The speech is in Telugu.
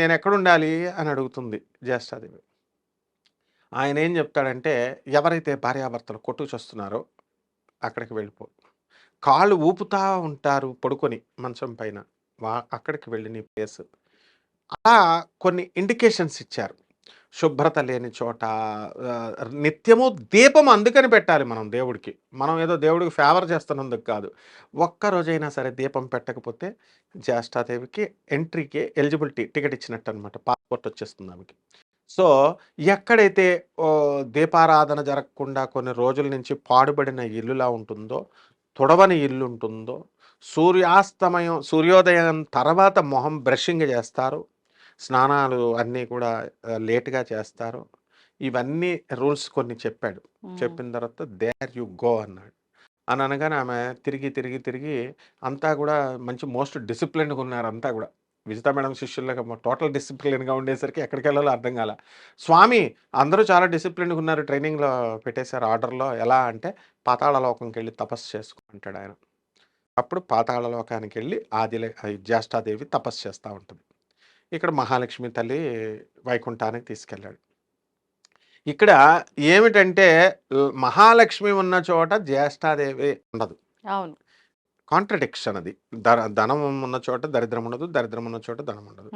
నేను ఎక్కడ ఉండాలి అని అడుగుతుంది జ్యేష్ఠాదేవి. ఆయన ఏం చెప్తాడంటే ఎవరైతే భార్యాభర్తలు కొట్టుకొస్తున్నారో అక్కడికి వెళ్ళిపో. కాళ్ళు ఊపుతా ఉంటారు పడుకొని మంచం పైన. వా అక్కడికి వెళ్ళి నీ ప్లేస్. అలా కొన్ని ఇండికేషన్స్ ఇచ్చారు. శుభ్రత లేని చోట నిత్యము దీపం అందుకని పెట్టాలి మనం దేవుడికి. మనం ఏదో దేవుడికి ఫేవర్ చేస్తున్నందుకు కాదు. ఒక్కరోజైనా సరే దీపం పెట్టకపోతే జ్యేష్ఠాదేవికి ఎంట్రీకి ఎలిజిబిలిటీ టికెట్ ఇచ్చినట్టు అనమాట పాస్పోర్ట్ వచ్చేస్తుంది ఆమెకి. సో ఎక్కడైతే దీపారాధన జరగకుండా కొన్ని రోజుల నుంచి పాడుబడిన ఇల్లులా ఉంటుందో తుడవని ఇల్లు ఉంటుందో సూర్యాస్తమయం సూర్యోదయం తర్వాత మొహం బ్రషింగ్ చేస్తారు. స్నానాలు అన్నీ కూడా లేటుగా చేస్తారు. ఇవన్నీ రూల్స్ కొన్ని చెప్పాడు. చెప్పిన తర్వాత దేర్ యు గో అన్నాడు. అని అనగానే ఆమె తిరిగి తిరిగి తిరిగి అంతా కూడా మంచి మోస్ట్ డిసిప్లిన్గా ఉన్నారు అంతా కూడా. విజిత మేడం శిష్యులుగా టోటల్ డిసిప్లిన్గా ఉండేసరికి ఎక్కడికి వెళ్ళాలో అర్థం కాల. స్వామి అందరూ చాలా డిసిప్లిన్గా ఉన్నారు ట్రైనింగ్లో పెట్టేశారు ఆర్డర్లో. ఎలా అంటే పాతాళ లోకంకి వెళ్ళి తపస్సు చేసుకుంటాడు ఆయన. అప్పుడు పాతాళ లోకానికి వెళ్ళి ఆదిలే జ్యేష్ఠాదేవి తపస్సు చేస్తూ ఉంటుంది. ఇక్కడ మహాలక్ష్మి తల్లి వైకుంఠానికి తీసుకెళ్ళాడు. ఇక్కడ ఏమిటంటే మహాలక్ష్మి ఉన్న చోట జ్యేష్ఠాదేవి ఉండదు. అవును. కాంట్రడిక్షన్ అది. ధనం ఉన్న చోట దరిద్రం ఉండదు దరిద్రం ఉన్న చోట ధనం ఉండదు.